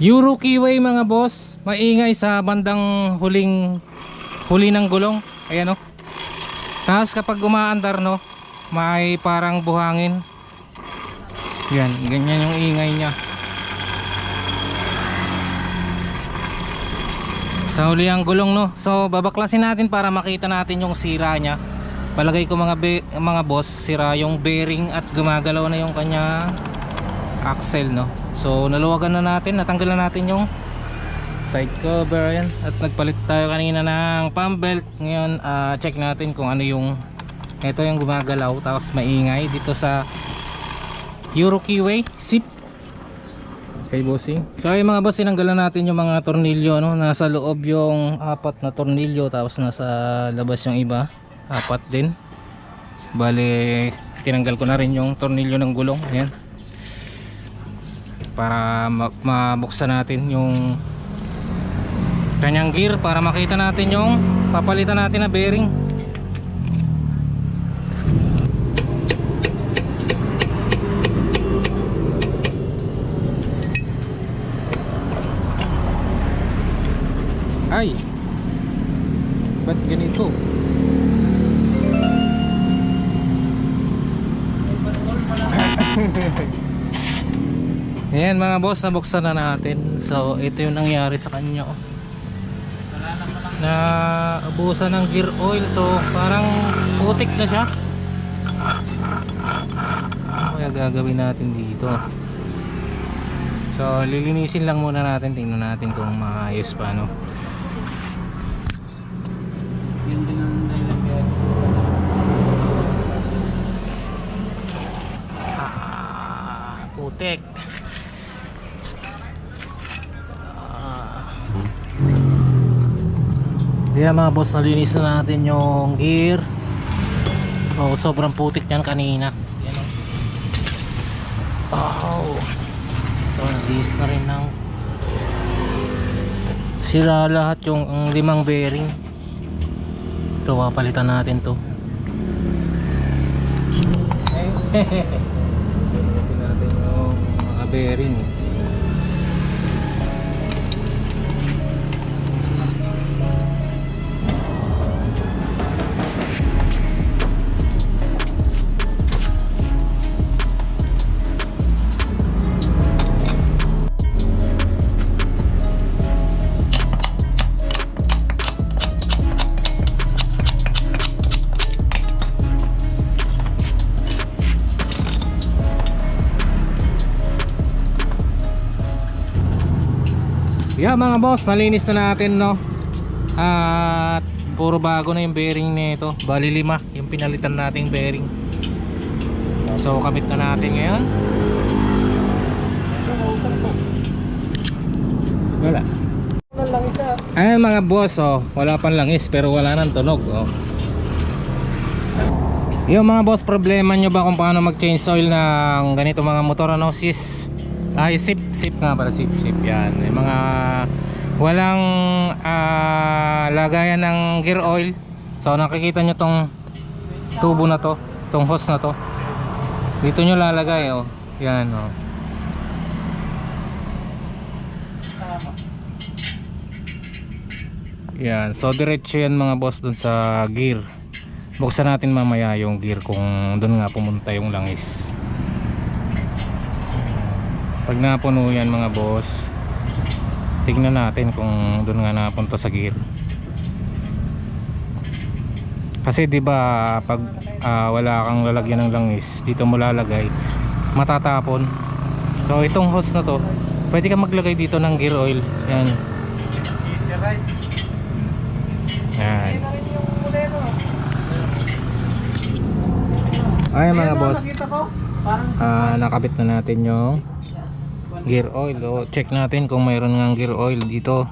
Euro Keyway mga boss, maingay sa bandang huling huli ng gulong. Ayan o. Tapos kapag umaandar no, may parang buhangin. Yan, ganyan yung ingay niya. Sa huli ang gulong no. So babaklasin natin para makita natin yung sira niya. Palagay ko mga mga boss, sira yung bearing at gumagalaw na yung kanya axle no. So naluwagan na natin, natanggalan natin yung side cover ayan. At nagpalit tayo kanina ng pump belt. Ngayon ah, check natin kung ano yung ito yung gumagalaw tapos maingay dito sa Euro Keyway Zip kay bossing. So ay mga boss, tinanggalan natin yung mga tornilyo no, nasa loob yung apat na tornilyo tapos nasa labas yung iba, apat din. Bale, tinanggal ko na rin yung tornilyo ng gulong, ayan. Para ma- mabuksan natin yung kanyang gear para makita natin yung papalitan natin na bearing. Ay! Ba't ganito? Ayan mga boss, nabuksan na natin. So, ito yung nangyari sa kanya. Oh. Na abusan ng gear oil. So, parang putik na siya. Ano kaya gagawin natin dito? So, lilinisin lang muna natin. Tingnan natin kung maayos pa, no? Yun din ang dahilan Kaya mga boss, nalinis na natin yung gear. Oh, sobrang putik niyan kanina. Yan oh. Oh. Nalinis na rin ng sira lahat yung ang limang bearing. Ito, papalitan natin to. Palitin natin yung mga bearing. Yeah mga boss, nalinis na natin no. At puro bago na yung bearing nito. Bali lima yung pinalitan nating bearing. So kabit na natin ngayon. Wala. Ayan mga boss, oh, wala pang langis pero wala nang tunog. Oh. Yung mga boss, problema nyo ba kung paano mag-change oil ng ganito mga motor ano, sis? Ay, sip, sip nga pala, sip, sip yan. Yung mga walang ah, lagayan ng gear oil. So nakikita nyo tong tubo na to, tong hose na to. Dito nyo lalagay, oh. Yan, oh. Yan, so diretso yan mga boss dun sa gear. Buksan natin mamaya yung gear kung doon nga pumunta yung langis. Pag napuno yan mga boss, tignan natin kung doon nga napunta sa gear. Kasi 'di ba pag ah, wala kang lalagyan ng langis, dito mo lalagay, matatapon. So itong hose na to, pwede ka maglagay dito ng gear oil. Yan. Yan. Ay mga boss, ah, nakabit na natin yung gear oil. O, check natin kung mayroon nga gear oil dito.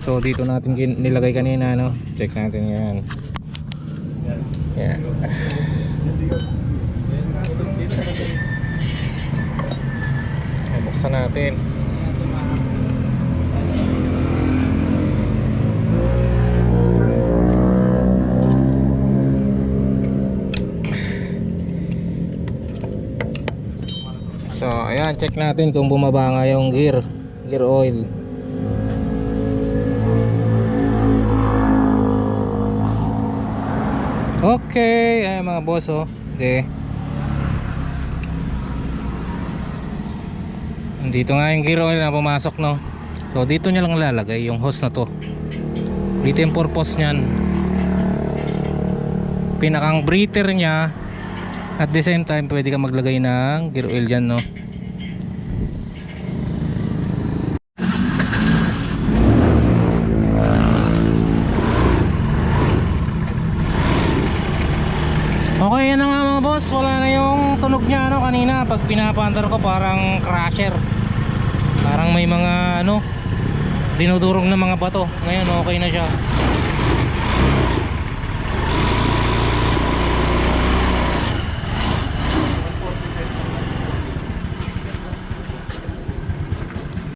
So dito natin nilagay kanina no. Check natin yan. Ay, Buksan natin. So, ayan, check natin kung bumaba nga yung gear. gear oil. Okay ay mga boss oh. Okay dito nga yung gear oil na pumasok no? So dito nyo lang lalagay yung hose na to. Dito yung purpose nyan pinakang breather nya at the same time pwede ka maglagay ng gear oil dyan no? Okay yan na nga mga boss. Wala na yung tunog niya ano kanina. Pag pinapandar ko parang crasher parang may mga ano dinudurog na mga bato. Ngayon okay na siya